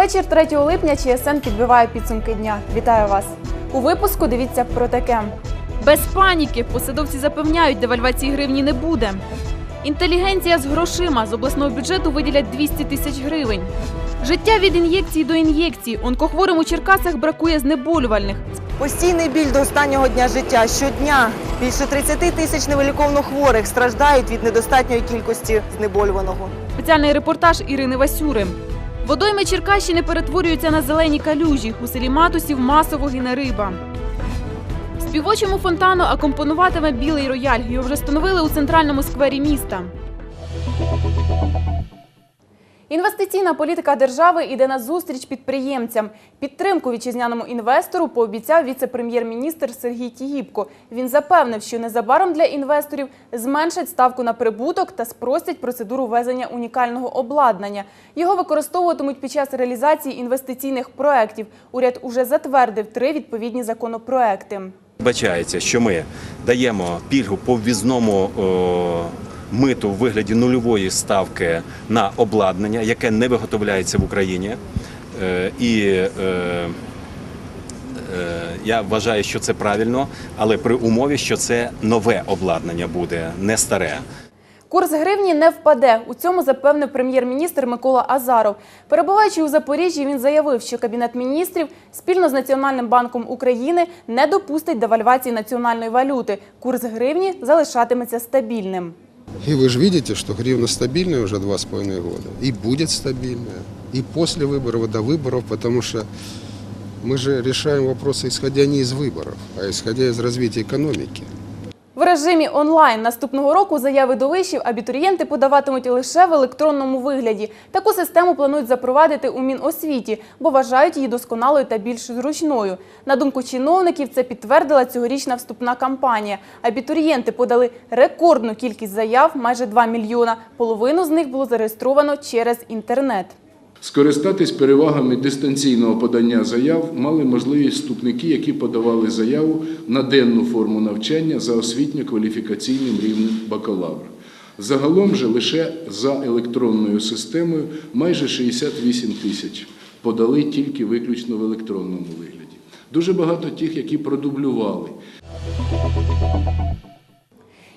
Вечір 3 липня ЧСН підбиває підсумки дня. Вітаю вас! У випуску дивіться про таке. Без паніки посадовці запевняють, девальвації гривні не буде. Інтелігенція з грошима з обласного бюджету виділять 200 тисяч гривень. Життя від ін'єкції до ін'єкції. Онкохворим у Черкасах бракує знеболювальних. Постійний біль до останнього дня життя. Щодня більше 30 тисяч невиліковно хворих страждають від недостатньої кількості знеболюваного. Спеціальний репортаж Ірини Васюри. Водойми Черкащини перетворюються на зелені калюжі. У селі Матусів масово гине риба. Співочому фонтану акомпонуватиме білий рояль. Його вже встановили у центральному сквері міста. Інвестиційна політика держави йде на зустріч підприємцям. Підтримку вітчизняному інвестору пообіцяв віце-прем'єр-міністр Сергій Тігіпко. Він запевнив, що незабаром для інвесторів зменшать ставку на прибуток та спростять процедуру ввезення унікального обладнання. Його використовуватимуть під час реалізації інвестиційних проєктів. Уряд уже затвердив три відповідні законопроекти. Бачається, що ми даємо пільгу по ввізному о, миту в вигляді нульової ставки на обладнання, яке не виготовляється в Україні. Е, І е, е, я вважаю, що це правильно, але при умові, що це нове обладнання буде, не старе. Курс гривні не впаде. У цьому запевнив прем'єр-міністр Микола Азаров. Перебуваючи у Запоріжжі, він заявив, що Кабінет міністрів спільно з Національним банком України не допустить девальвації національної валюти. Курс гривні залишатиметься стабільним. И вы же видите, что гривна стабильная уже два с половиной года. И будет стабильная. И после выборов, и до выборов, потому что мы же решаем вопросы, исходя не из выборов, а исходя из развития экономики. В режимі онлайн наступного року заяви до вишів абітурієнти подаватимуть лише в електронному вигляді. Таку систему планують запровадити у Міносвіті, бо вважають її досконалою та більш зручною. На думку чиновників, це підтвердила цьогорічна вступна кампанія. Абітурієнти подали рекордну кількість заяв майже 2 мільйона. Половину з них було зареєстровано через інтернет. Скористатись перевагами дистанційного подання заяв мали можливість вступники, які подавали заяву на денну форму навчання за освітньо-кваліфікаційним рівнем бакалавр. Загалом же лише за електронною системою майже 68 тисяч подали тільки виключно в електронному вигляді. Дуже багато тих, які продублювали.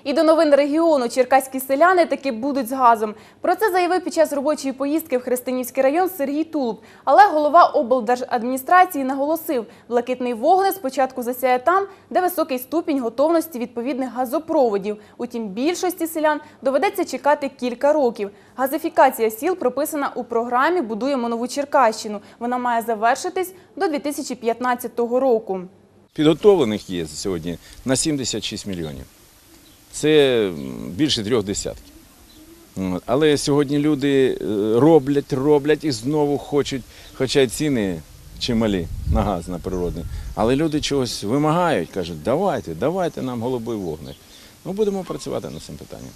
І до новин регіону черкаські селяни таки будуть з газом. Про це заявив під час робочої поїздки в Христинівський район Сергій Тулуб. Але голова облдержадміністрації наголосив, блакитний вогне спочатку засяє там, де високий ступінь готовності відповідних газопроводів. Утім, більшості селян доведеться чекати кілька років. Газифікація сіл прописана у програмі Будуємо нову Черкащину. Вона має завершитись до 2015 року. Підготовлених є сьогодні на 76 мільйонів. Це більше трьох десятків. Але сьогодні люди е, роблять, роблять і знову хочуть, хоча й ціни чималі на газ на природний. Але люди чогось вимагають, кажуть, давайте, давайте нам голубий вогник. Ну, будемо працювати над цим питанням.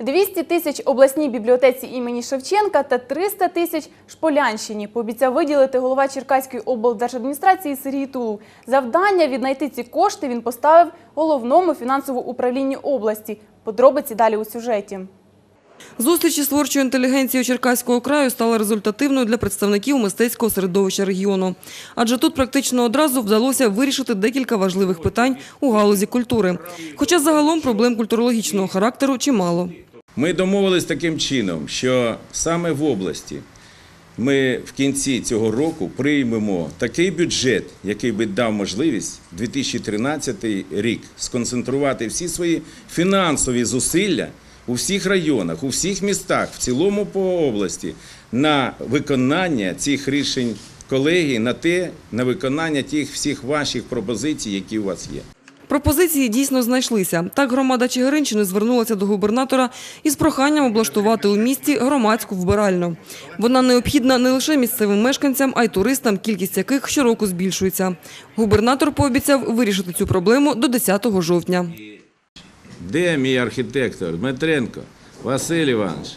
200 тисяч обласній бібліотеці імені Шевченка та 300 тисяч Шполянщині пообіцяв виділити голова Черкаської облдержадміністрації Сергій Тулов. Завдання віднайти ці кошти він поставив головному фінансовому управлінню області. Подробиці далі у сюжеті. Зустріч із творчою інтелігенцією Черкаського краю стала результативною для представників мистецького середовища регіону. Адже тут практично одразу вдалося вирішити декілька важливих питань у галузі культури. Хоча загалом проблем культурологічного характеру чимало. Ми домовились таким чином, що саме в області ми в кінці цього року приймемо такий бюджет, який би дав можливість 2013 рік сконцентрувати всі свої фінансові зусилля у всіх районах, у всіх містах, в цілому по області на виконання цих рішень колегії, на те, на виконання тих всіх ваших пропозицій, які у вас є. Пропозиції дійсно знайшлися. Так громада Чигиринщини звернулася до губернатора із проханням облаштувати у місті громадську вбиральню. Вона необхідна не лише місцевим мешканцям, а й туристам, кількість яких щороку збільшується. Губернатор пообіцяв вирішити цю проблему до 10 жовтня. Де мій архітектор Дмитренко? Василь Іванович.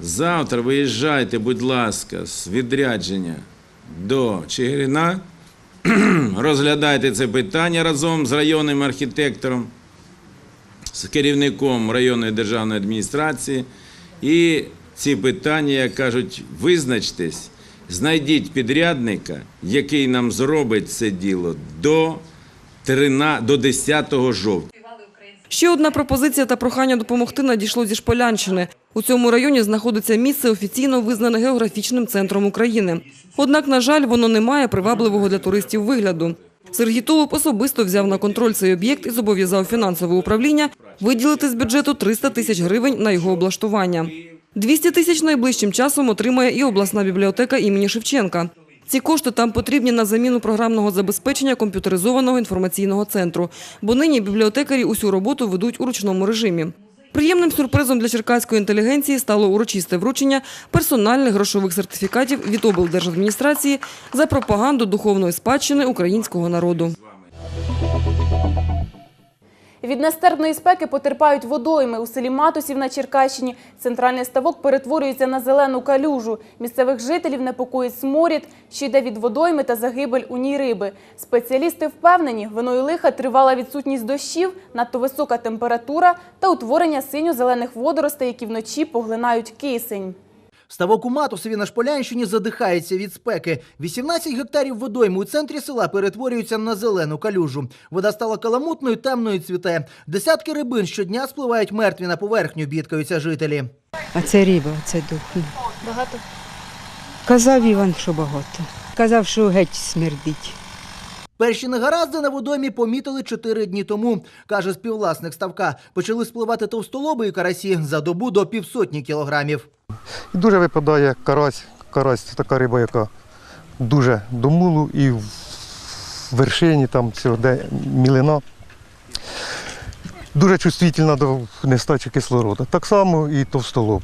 Завтра виїжджайте, будь ласка, з відрядження до Чигирина. Розглядайте це питання разом з районним архітектором, з керівником районної державної адміністрації. І ці питання, як кажуть, визначтесь знайдіть підрядника, який нам зробить це діло до, 13, до 10 жовтня. Ще одна пропозиція та прохання допомогти надійшло зі Шполянщини. У цьому районі знаходиться місце офіційно визнане географічним центром України. Однак, на жаль, воно не має привабливого для туристів вигляду. Сергій Тулуб особисто взяв на контроль цей об'єкт і зобов'язав фінансове управління виділити з бюджету 300 тисяч гривень на його облаштування. 200 тисяч найближчим часом отримає і обласна бібліотека імені Шевченка. Ці кошти там потрібні на заміну програмного забезпечення комп'ютеризованого інформаційного центру, бо нині бібліотекарі усю роботу ведуть у ручному режимі. Приємним сюрпризом для черкаської інтелігенції стало урочисте вручення персональних грошових сертифікатів від облдержадміністрації за пропаганду духовної спадщини українського народу. Від нестерпної спеки потерпають водойми. У селі Матусів на Черкащині центральний ставок перетворюється на зелену калюжу. Місцевих жителів непокоїть сморід, що йде від водойми та загибель у ній риби. Спеціалісти впевнені, виною лиха тривала відсутність дощів, надто висока температура та утворення синьо-зелених водоростей, які вночі поглинають кисень. Ставок у Матусові на Шполянщині задихається від спеки. 18 гектарів водойми у центрі села перетворюються на зелену калюжу. Вода стала каламутною, темною цвіте. Десятки рибин щодня спливають мертві на поверхню, бідкаються жителі. А це риба, це духне. Багато? Казав Іван, що багато. Казав, що геть смердить. Перші негаразди на водоймі помітили чотири дні тому, каже співвласник ставка. Почали спливати товстолоби і карасі за добу до півсотні кілограмів. Дуже випадає карась. Карась це така риба, яка дуже до мулу і в вершині там цього, де мілина. Дуже чувствительна до нестачі кислороду. Так само і товстолоб.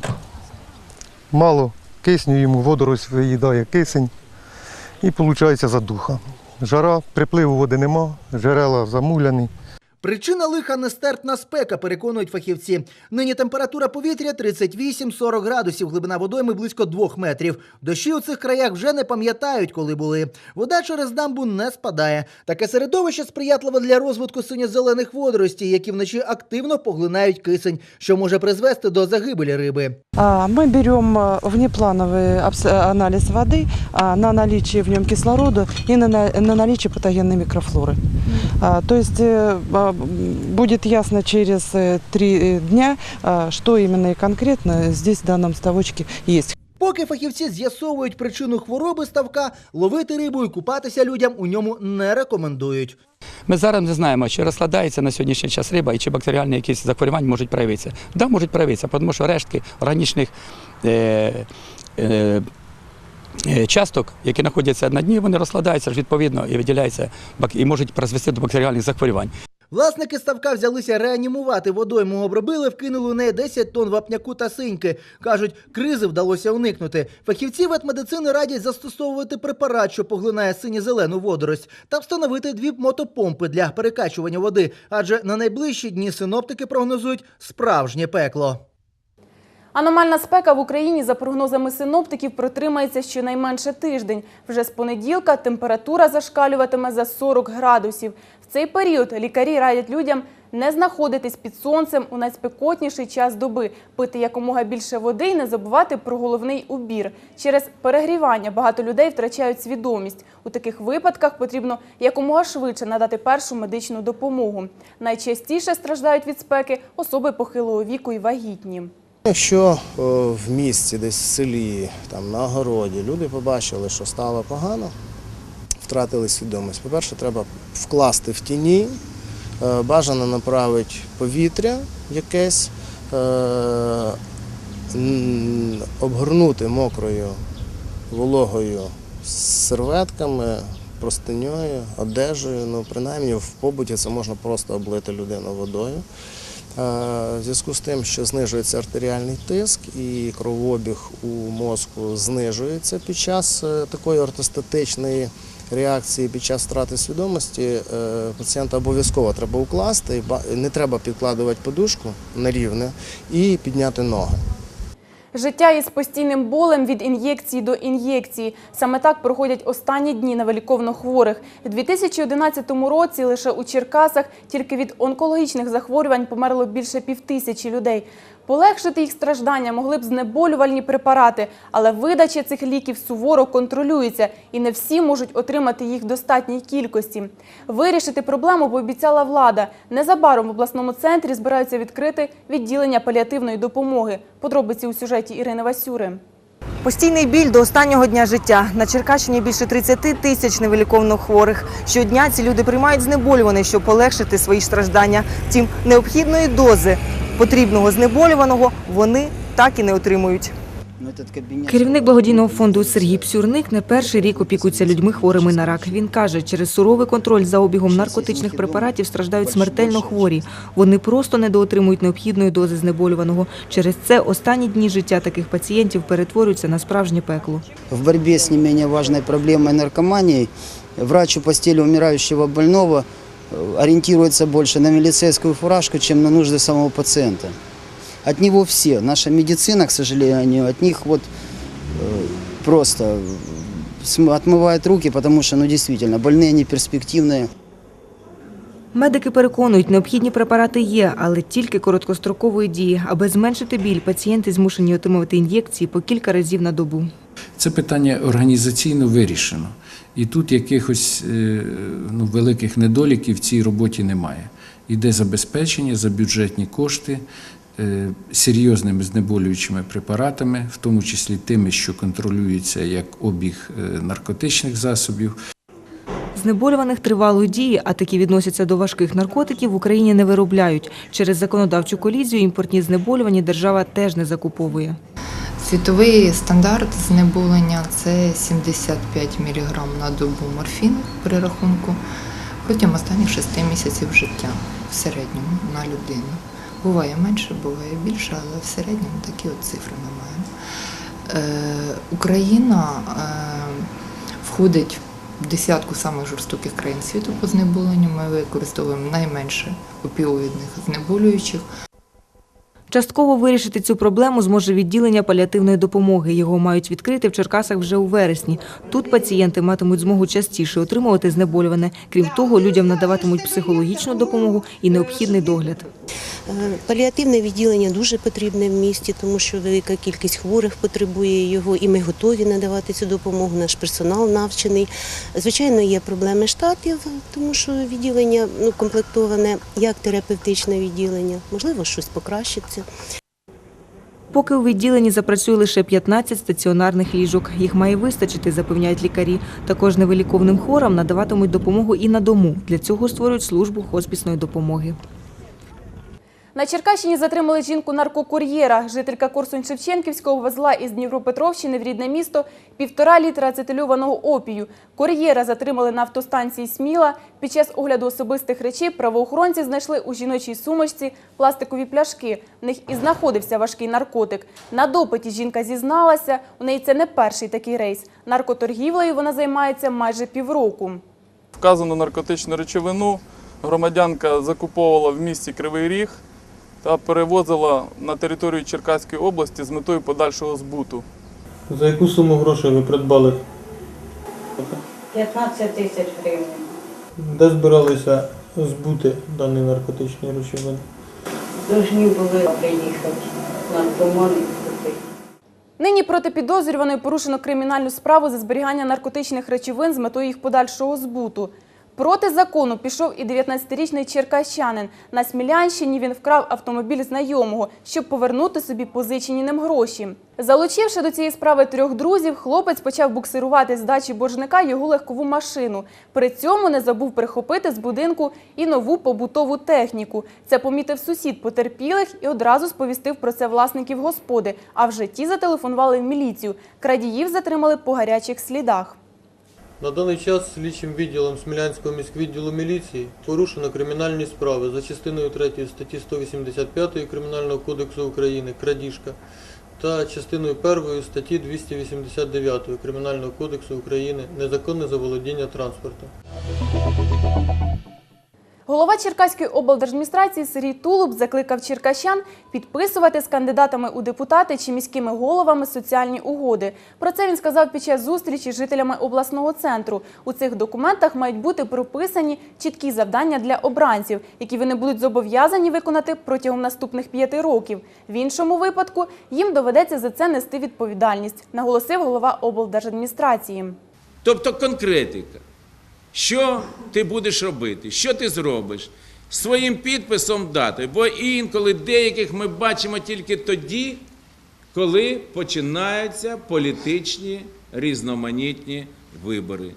Мало кисню йому, водорось виїдає кисень і виходить задуха. Жара, припливу води нема, джерела замуляні. Причина лиха нестерпна спека, переконують фахівці. Нині температура повітря 38-40 градусів, глибина водойми близько 2 метрів. Дощі у цих краях вже не пам'ятають, коли були. Вода через дамбу не спадає. Таке середовище сприятливе для розвитку синьо-зелених водоростей, які вночі активно поглинають кисень, що може призвести до загибелі риби. А, Мы берем э, внеплановый абс- э, анализ воды а, на наличие в нем кислорода и на, на- на наличие патогенной микрофлоры. А, То есть э, а, м, будет ясно через э, три э, дня, а, что именно и конкретно здесь в данном ставочке есть. Поки фахівці з'ясовують причину хвороби ставка, ловити рибу і купатися людям у ньому не рекомендують. Ми зараз не знаємо, чи розкладається на сьогоднішній час риба і чи бактеріальні якісь захворювання можуть проявитися. Да, можуть проявитися, тому що рештки органічних е, е, е, часток, які знаходяться на дні, вони розкладаються відповідно і виділяються бак- і можуть призвести до бактеріальних захворювань. Власники ставка взялися реанімувати водойму, обробили, вкинули у неї 10 тонн вапняку та синьки. Кажуть, кризи вдалося уникнути. Фахівці ветмедицини радять застосовувати препарат, що поглинає синьо-зелену водорость, та встановити дві мотопомпи для перекачування води, адже на найближчі дні синоптики прогнозують справжнє пекло. Аномальна спека в Україні, за прогнозами синоптиків, протримається щонайменше тиждень. Вже з понеділка температура зашкалюватиме за 40 градусів. Цей період лікарі радять людям не знаходитись під сонцем у найспекотніший час доби, пити якомога більше води і не забувати про головний убір. Через перегрівання багато людей втрачають свідомість. У таких випадках потрібно якомога швидше надати першу медичну допомогу. Найчастіше страждають від спеки особи похилого віку і вагітні. Якщо е, в місті, десь в селі, там на огороді люди побачили, що стало погано, втратили свідомість. По-перше, треба вкласти в тіні, е, бажано направити повітря якесь, е, обгорнути мокрою вологою серветками, простиньою, одежею. Ну, принаймні в побуті це можна просто облити людину водою. Е, В зв'язку з тим, що знижується артеріальний тиск і кровообіг у мозку знижується під час такої ортостатичної реакції, під час втрати свідомості, е, пацієнта обов'язково треба укласти, не треба підкладувати подушку на рівне і підняти ноги. Життя із постійним болем від ін'єкції до ін'єкції. Саме так проходять останні дні невиліковно хворих. У 2011 році лише у Черкасах тільки від онкологічних захворювань померло більше півтисячі людей. Полегшити їх страждання могли б знеболювальні препарати, але видача цих ліків суворо контролюється, і не всі можуть отримати їх в достатній кількості. Вирішити проблему пообіцяла влада. Незабаром в обласному центрі збираються відкрити відділення паліативної допомоги. Подробиці у сюжеті Ірини Васюри. Постійний біль до останнього дня життя. На Черкащині більше 30 тисяч невиліковно хворих. Щодня ці люди приймають знеболюване, щоб полегшити свої страждання. Втім, необхідної дози потрібного знеболюваного вони так і не отримують. Керівник благодійного фонду Сергій Псюрник не перший рік опікується людьми хворими на рак. Він каже, через суровий контроль за обігом наркотичних препаратів страждають смертельно хворі. Вони просто недоотримують необхідної дози знеболюваного. Через це останні дні життя таких пацієнтів перетворюються на справжнє пекло. В борьбе с не менее важной проблемой наркомании врач у постели больного ориентируется больше на милицейскую фуражку, чем на нужды самого пациента. От него все. Наша медицина, к сожалению, от них вот э, просто э, см- отмывает руки, потому что, ну, действительно, больные не перспективные. Медики переконують, необхідні препарати є, але тільки короткострокової дії. Аби зменшити біль, пацієнти змушені отримувати ін'єкції по кілька разів на добу. Це питання організаційно вирішено. І тут якихось е, ну, великих недоліків в цій роботі немає. Іде забезпечення за бюджетні кошти е, серйозними знеболюючими препаратами, в тому числі тими, що контролюються як обіг е, наркотичних засобів. Знеболюваних тривалої дії, а такі відносяться до важких наркотиків, в Україні не виробляють. Через законодавчу колізію імпортні знеболювані держава теж не закуповує. Світовий стандарт знеболення це 75 мг на добу морфіну при рахунку протягом останніх 6 місяців життя в середньому на людину. Буває менше, буває більше, але в середньому такі от цифри ми маємо. Е, Україна е, входить в десятку самих жорстоких країн світу по знеболенню. Ми використовуємо найменше опіоїдних знеболюючих. Частково вирішити цю проблему зможе відділення паліативної допомоги. Його мають відкрити в Черкасах вже у вересні. Тут пацієнти матимуть змогу частіше отримувати знеболюване. Крім того, людям надаватимуть психологічну допомогу і необхідний догляд. Е, Паліативне відділення дуже потрібне в місті, тому що велика кількість хворих потребує його, і ми готові надавати цю допомогу. Наш персонал навчений. Звичайно, є проблеми штатів, тому що відділення ну, комплектоване як терапевтичне відділення. Можливо, щось покращиться. Поки у відділенні запрацює лише 15 стаціонарних ліжок. Їх має вистачити, запевняють лікарі. Також невиліковним хворам надаватимуть допомогу і на дому. Для цього створюють службу хоспісної допомоги. На Черкащині затримали жінку-наркокур'єра. Жителька Корсунь-Шевченківського везла із Дніпропетровщини в рідне місто півтора літра ацетильованого опію. Кур'єра затримали на автостанції Сміла. Під час огляду особистих речей правоохоронці знайшли у жіночій сумочці пластикові пляшки. В них і знаходився важкий наркотик. На допиті жінка зізналася, у неї це не перший такий рейс. Наркоторгівлею вона займається майже півроку. Вказану наркотичну речовину громадянка закуповувала в місті Кривий Ріг та перевозила на територію Черкаської області з метою подальшого збуту. За яку суму грошей ви придбали? 15 тисяч гривень. Де збиралися збути дані наркотичні речовини? Должні були приїхати наркомани купити. Нині проти підозрюваної порушено кримінальну справу за зберігання наркотичних речовин з метою їх подальшого збуту. Проти закону пішов і 19-річний черкащанин. На Смілянщині він вкрав автомобіль знайомого, щоб повернути собі позичені ним гроші. Залучивши до цієї справи трьох друзів, хлопець почав буксирувати з дачі боржника його легкову машину. При цьому не забув прихопити з будинку і нову побутову техніку. Це помітив сусід потерпілих і одразу сповістив про це власників господи. А вже ті зателефонували в міліцію. Крадіїв затримали по гарячих слідах. На даний час слідчим відділом Смілянського міськвідділу міліції порушено кримінальні справи за частиною 3 статті 185 Кримінального кодексу України крадіжка та частиною 1 статті 289 Кримінального кодексу України незаконне заволодіння транспортом. Голова Черкаської облдержадміністрації Сергій Тулуб закликав черкащан підписувати з кандидатами у депутати чи міськими головами соціальні угоди. Про це він сказав під час зустрічі з жителями обласного центру. У цих документах мають бути прописані чіткі завдання для обранців, які вони будуть зобов'язані виконати протягом наступних п'яти років. В іншому випадку їм доведеться за це нести відповідальність, наголосив голова облдержадміністрації. Тобто конкретика. Що ти будеш робити, що ти зробиш? Своїм підписом дати. Бо інколи деяких ми бачимо тільки тоді, коли починаються політичні різноманітні вибори.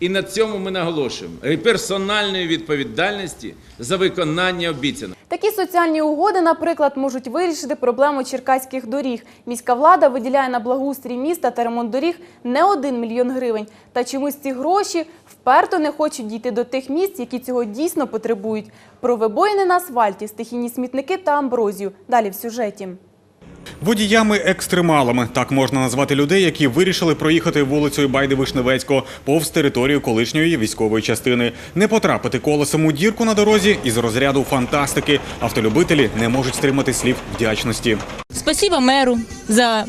І на цьому ми наголошуємо Е, персональної відповідальності за виконання обіцянок. Такі соціальні угоди, наприклад, можуть вирішити проблему черкаських доріг. Міська влада виділяє на благоустрій міста та ремонт доріг не один мільйон гривень. Та чомусь ці гроші вперто не хочуть дійти до тих місць, які цього дійсно потребують. Про вибоїни на асфальті, стихійні смітники та амброзію. Далі в сюжеті. Водіями-екстремалами так можна назвати людей, які вирішили проїхати вулицею Байди Вишневецького повз територію колишньої військової частини. Не потрапити колесом у дірку на дорозі із розряду фантастики. Автолюбителі не можуть стримати слів вдячності. Спасибо мэру за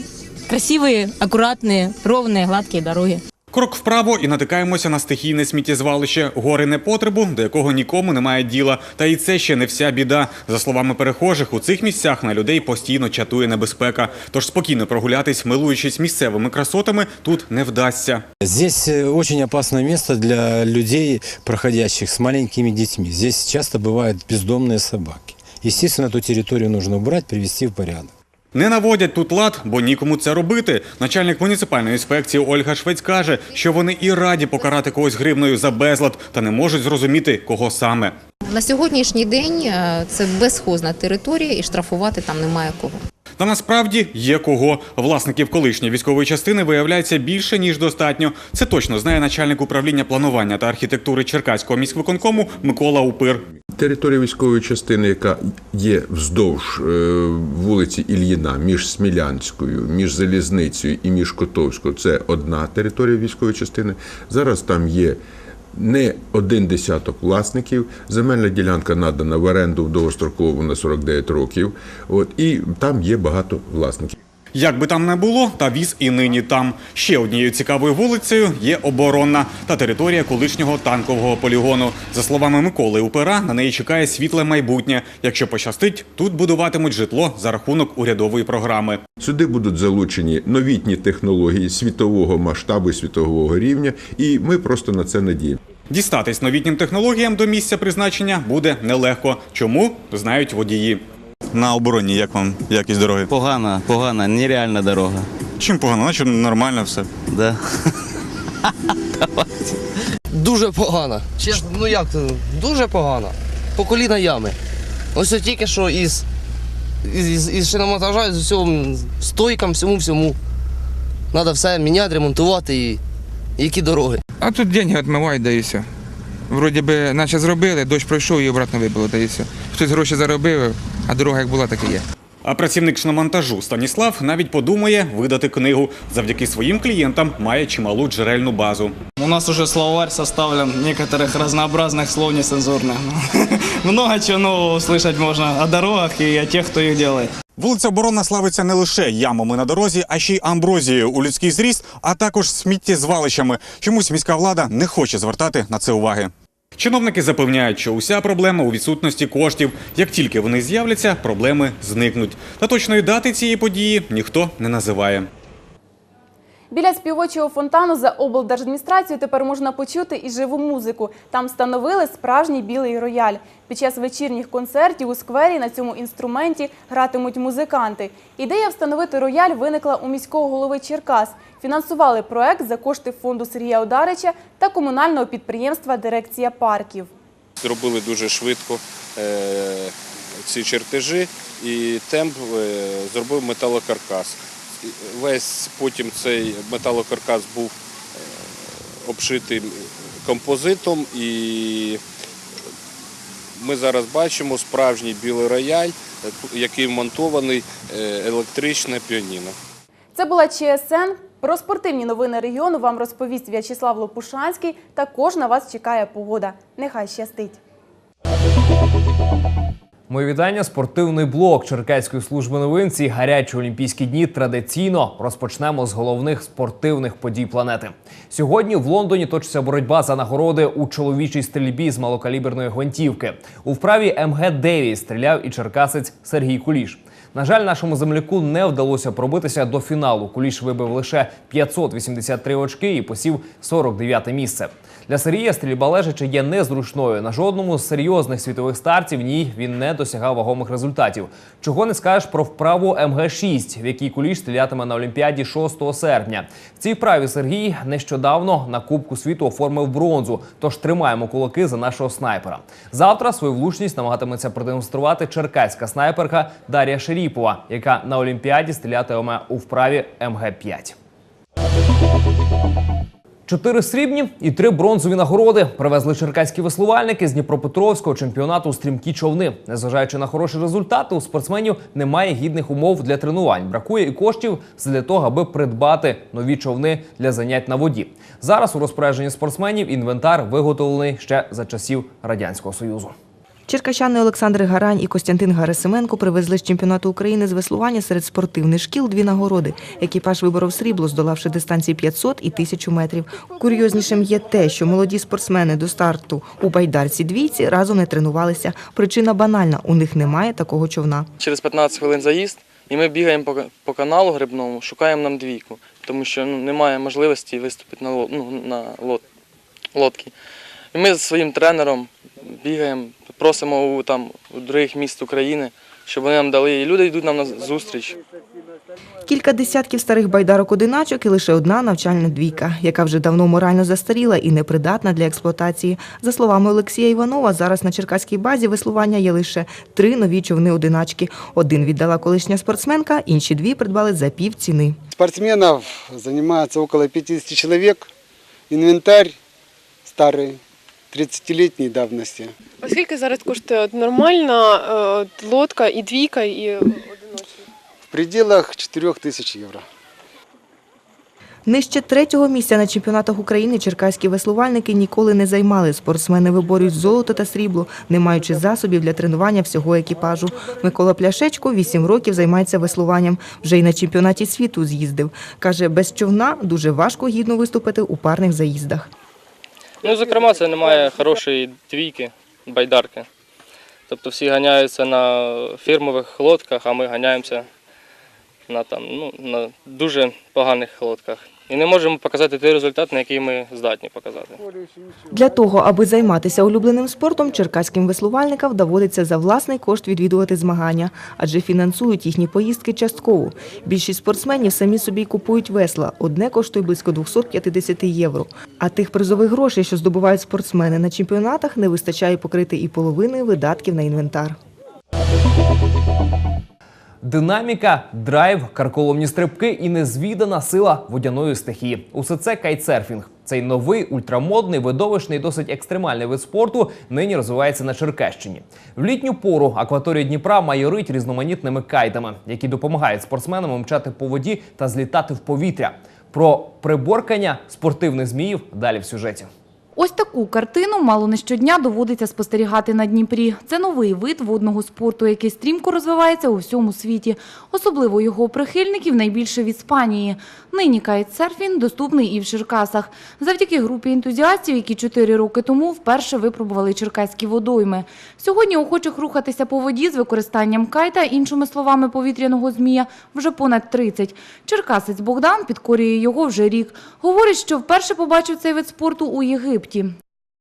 красивые, аккуратные, ровные, гладкие дороги. Крок вправо і натикаємося на стихійне сміттєзвалище, гори непотребу, до якого нікому немає діла. Та і це ще не вся біда. За словами перехожих, у цих місцях на людей постійно чатує небезпека. Тож спокійно прогулятись, милуючись місцевими красотами, тут не вдасться. Здесь э, очень опасное место для людей, проходящих с маленькими детьми. Здесь часто бывают бездомные собаки. Естественно, эту территорию нужно убрать, привести в порядок. Не наводять тут лад, бо нікому це робити. Начальник муніципальної інспекції Ольга Швець каже, що вони і раді покарати когось гривною за безлад, та не можуть зрозуміти, кого саме. На сьогоднішній день е, це безхозна територія і штрафувати там немає кого. Та насправді є кого. Власників колишньої військової частини виявляється більше ніж достатньо. Це точно знає начальник управління планування та архітектури Черкаського міськвиконкому Микола Упир. Територія військової частини, яка є вздовж е, вулиці Ільїна, між Смілянською, між Залізницею і між Котовською, це одна територія військової частини. Зараз там є не один десяток власників. Земельна ділянка надана в оренду в довгострокову на 49 років. От, і там є багато власників. Як би там не було, та віз і нині там. Ще однією цікавою вулицею є оборонна та територія колишнього танкового полігону. За словами Миколи Упера, на неї чекає світле майбутнє. Якщо пощастить, тут будуватимуть житло за рахунок урядової програми. Сюди будуть залучені новітні технології світового масштабу світового рівня, і ми просто на це надіємо. Дістатись новітнім технологіям до місця призначення буде нелегко. Чому знають водії. На обороні як вам якість дороги? Погана, погана, нереальна дорога. Чим погано? Наче нормально все. Да. Дуже погано. Чесно, ну як це? Дуже погано. По коліна ями. Ось от тільки що із, із, із, із шиномонтажа, з усього стойкам, всьому всьому. Треба все міняти, ремонтувати і які дороги. А тут деньги відмивають, да і все. Вроді би, наче зробили, дощ пройшов і обратно вибило, да і все. Хтось гроші заробив, а дорога як була, так і є. А працівник шиномонтажу Станіслав навіть подумає видати книгу. Завдяки своїм клієнтам має чималу джерельну базу. У нас уже словарь составлен некоторых разнообразных слов нецензурных. Много чего нового услышать можно о дорогах и о тех, кто их делает. Вулиця Оборонна славиться не лише ямами на дорозі, а ще й амброзією у людський зріст, а також сміттєзвалищами. Чомусь міська влада не хоче звертати на це уваги. Чиновники запевняють, що уся проблема у відсутності коштів. Як тільки вони з'являться, проблеми зникнуть. Та точної дати цієї події ніхто не називає. Біля співочого фонтану за облдержадміністрацією тепер можна почути і живу музику. Там встановили справжній білий рояль. Під час вечірніх концертів у сквері на цьому інструменті гратимуть музиканти. Ідея встановити рояль виникла у міського голови Черкас. Фінансували проект за кошти фонду Сергія Ударича та комунального підприємства Дирекція парків. Зробили дуже швидко е, ці чертежі і темп е, зробив металокаркас. Весь потім цей металокаркас був е, обшитий композитом і ми зараз бачимо справжній білий рояль, е, який вмонтований е, електричне піаніно. Це була ЧСН. Про спортивні новини регіону вам розповість В'ячеслав Лопушанський. Також на вас чекає погода. Нехай щастить. Мої вітання. Спортивний блок Черкаської служби новин. Ці гарячі олімпійські дні традиційно розпочнемо з головних спортивних подій планети. Сьогодні в Лондоні точиться боротьба за нагороди у чоловічій стрільбі з малокаліберної гвинтівки. У вправі МГ-9 стріляв і черкасець Сергій Куліш. На жаль, нашому земляку не вдалося пробитися до фіналу. Куліш вибив лише 583 очки і посів 49 місце. Для Сергія стрільба лежачи є незручною. На жодному з серйозних світових стартів в ній він не досягав вагомих результатів. Чого не скажеш про вправу МГ-6, в якій куліш стрілятиме на Олімпіаді 6 серпня. В цій вправі Сергій нещодавно на Кубку світу оформив бронзу. Тож тримаємо кулаки за нашого снайпера. Завтра свою влучність намагатиметься продемонструвати черкаська снайперка Дар'я Шеріпова, яка на Олімпіаді стрілятиме у вправі МГ-5. Чотири срібні і три бронзові нагороди привезли черкаські веслувальники з Дніпропетровського чемпіонату стрімкі човни. Незважаючи на хороші результати, у спортсменів немає гідних умов для тренувань. Бракує і коштів для того, аби придбати нові човни для занять на воді. Зараз у розпорядженні спортсменів інвентар виготовлений ще за часів радянського союзу. Черкащани Олександр Гарань і Костянтин Гарасименко привезли з чемпіонату України з веслування серед спортивних шкіл дві нагороди. Екіпаж виборов срібло, здолавши дистанції 500 і 1000 метрів. Курйознішим є те, що молоді спортсмени до старту у байдарці двійці разом не тренувалися. Причина банальна: у них немає такого човна. Через 15 хвилин заїзд, і ми бігаємо по, каналу грибному, шукаємо нам двійку, тому що ну, немає можливості виступити на, ну, на лод, лодці. І ми з своїм тренером бігаємо, просимо у, там, у других міст України, щоб вони нам дали. І люди йдуть нам на зустріч. Кілька десятків старих байдарок одиначок і лише одна навчальна двійка, яка вже давно морально застаріла і непридатна для експлуатації. За словами Олексія Іванова, зараз на черкаській базі веслування є лише три нові човни одиначки. Один віддала колишня спортсменка, інші дві придбали за пів ціни. Спортсменов занимается около 50 человек. Инвентарь старый, 30-летней давности. Оскільки зараз коштує от нормальна е, от лодка і двійка, і В пределах 4000 евро. Нижче третього місця на чемпіонатах України черкаські веслувальники ніколи не займали. Спортсмени виборюють золото та срібло, не маючи засобів для тренування всього екіпажу. Микола Пляшечко вісім років займається веслуванням. Вже й на чемпіонаті світу з'їздив. Каже, без човна дуже важко гідно виступити у парних заїздах. Ну, зокрема, це немає хорошої двійки, байдарки. Тобто всі ганяються на фірмових лодках, а ми ганяємося на, там, ну, на дуже поганих лодках. І не можемо показати той результат, на який ми здатні показати. Для того, аби займатися улюбленим спортом, черкаським веслувальникам доводиться за власний кошт відвідувати змагання, адже фінансують їхні поїздки частково. Більшість спортсменів самі собі купують весла. Одне коштує близько 250 євро. А тих призових грошей, що здобувають спортсмени на чемпіонатах, не вистачає покрити і половини видатків на інвентар. Динаміка, драйв, карколомні стрибки і незвідана сила водяної стихії. Усе це кайтсерфінг. Цей новий ультрамодний, видовищний, досить екстремальний вид спорту нині розвивається на Черкащині. В літню пору акваторія Дніпра майорить різноманітними кайтами, які допомагають спортсменам мчати по воді та злітати в повітря. Про приборкання спортивних зміїв далі в сюжеті. Ось таку картину мало не щодня доводиться спостерігати на Дніпрі. Це новий вид водного спорту, який стрімко розвивається у всьому світі. Особливо його прихильників найбільше в Іспанії. Нині кайтсерфінг доступний і в Черкасах. Завдяки групі ентузіастів, які чотири роки тому вперше випробували черкаські водойми. Сьогодні охочих рухатися по воді з використанням кайта, іншими словами, повітряного змія, вже понад 30. Черкасець Богдан підкорює його вже рік. Говорить, що вперше побачив цей вид спорту у Єгипті.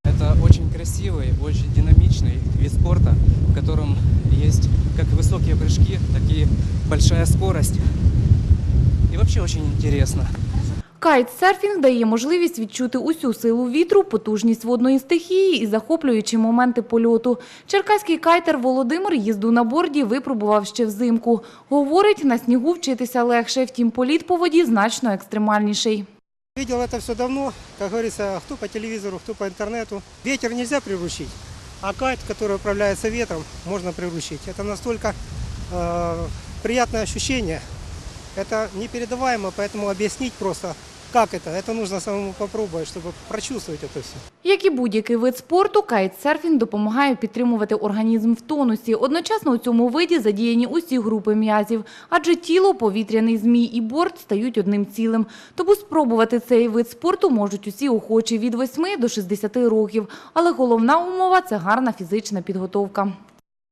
Это очень красивый, очень динамичный вид спорта, в котором есть как высокие прыжки, так и большая скорость. И вообще очень интересно. Кайтсерфінг дає можливість відчути усю силу вітру, потужність водної стихії і захоплюючі моменти польоту. Черкаський кайтер Володимир їзду на борді випробував ще взимку. Говорить, на снігу вчитися легше, втім політ по воді значно екстремальніший. Видел это все давно, как говорится, кто по телевизору, кто по интернету. Ветер нельзя приручить, а кайт, который управляется ветром, можно приручить. Это настолько э, приятное ощущение, это непередаваемо, поэтому объяснить просто как это? Это нужно самому попробовать, чтобы прочувствовать это все. Як і будь-який вид спорту, кайтсерфінг допомагає підтримувати організм в тонусі. Одночасно у цьому виді задіяні усі групи м'язів, адже тіло, повітряний змій і борт стають одним цілим. Тому спробувати цей вид спорту можуть усі охочі від 8 до 60 років. Але головна умова – це гарна фізична підготовка.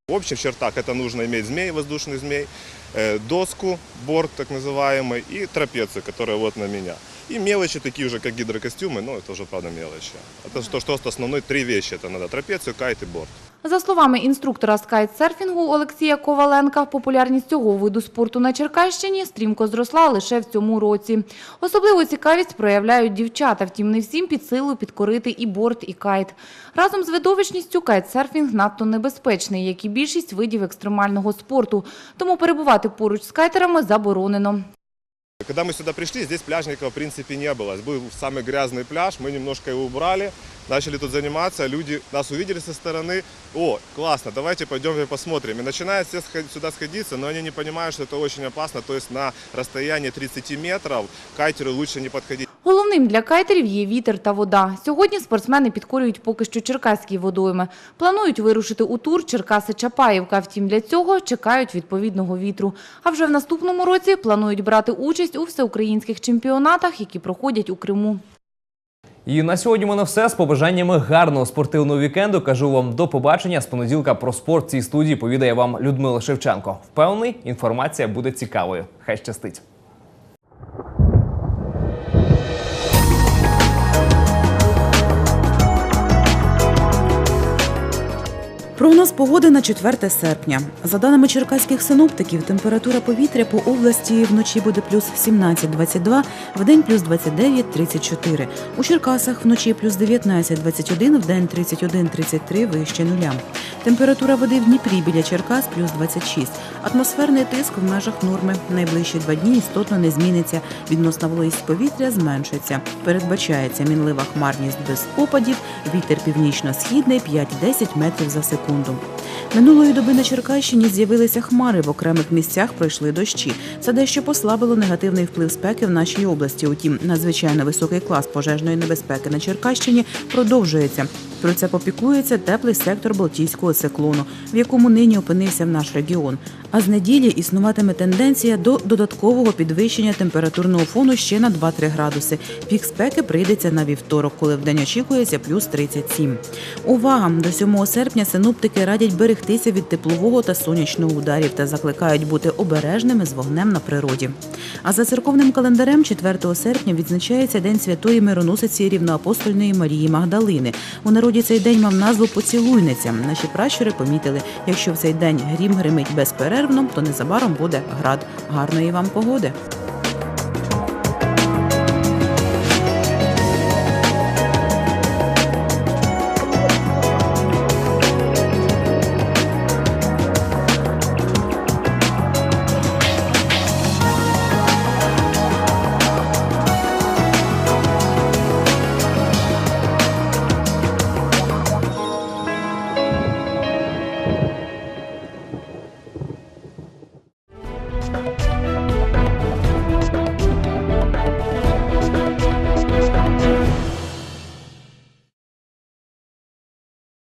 В общих чертах это нужно иметь змей, воздушный змей, э, доску, борт так называемый и трапецию, которая вот на меня. И мелочи такие же, как гидрокостюмы, но это уже, правда, мелочи. Это то, что основные три вещи. Это надо трапецию, кайт и борт. За словами інструктора з кайтсерфінгу Олексія Коваленка, популярність цього виду спорту на Черкащині стрімко зросла лише в цьому році. Особливу цікавість проявляють дівчата, втім не всім під силу підкорити і борт, і кайт. Разом з видовищністю кайтсерфінг надто небезпечний, як і більшість видів екстремального спорту. Тому перебувати поруч з кайтерами заборонено. Когда мы сюда пришли, здесь пляжников в принципе не было. Был самый грязный пляж, мы немножко его убрали, начали тут заниматься, люди нас увидели со стороны, о, классно, давайте пойдем посмотрим. И начинают все сюда сходиться, но они не понимают, что это очень опасно, то есть на расстоянии 30 метров к кайтеру лучше не подходить. Головним для кайтерів є вітер та вода. Сьогодні спортсмени підкорюють поки що черкаські водойми. Планують вирушити у тур Черкаси-Чапаївка. Втім, для цього чекають відповідного вітру. А вже в наступному році планують брати участь у всеукраїнських чемпіонатах, які проходять у Криму. І на сьогодні в мене все з побажаннями гарного спортивного вікенду. Кажу вам до побачення. З понеділка про спорт цій студії повідає вам Людмила Шевченко. Впевнений, інформація буде цікавою. Хай щастить. Прогноз погоди на 4 серпня. За даними черкаських синоптиків, температура повітря по області вночі буде плюс 17-22, вдень плюс 29-34. У Черкасах вночі плюс 19-21, вдень 31-33 вище нуля. Температура води в Дніпрі біля Черкас плюс 26. Атмосферний тиск в межах норми. Найближчі два дні істотно не зміниться. Відносна вологість повітря зменшиться. Передбачається мінлива хмарність без опадів, вітер північно-східний 5-10 метрів за секунду. Sekundum. Минулої доби на Черкащині з'явилися хмари. В окремих місцях пройшли дощі. Це дещо послабило негативний вплив спеки в нашій області. Утім, надзвичайно високий клас пожежної небезпеки на Черкащині продовжується. Про це попікується теплий сектор Балтійського циклону, в якому нині опинився наш регіон. А з неділі існуватиме тенденція до додаткового підвищення температурного фону ще на 2-3 градуси. Пік спеки прийдеться на вівторок, коли вдень очікується плюс 37. Увага! До 7 серпня синоптики радять берегтися від теплового та сонячного ударів та закликають бути обережними з вогнем на природі. А за церковним календарем 4 серпня відзначається День святої мироносиці рівноапостольної Марії Магдалини. У народі цей день мав назву Поцілуйниця. Наші пращури помітили, якщо в цей день грім гримить безперервно, то незабаром буде град. Гарної вам погоди!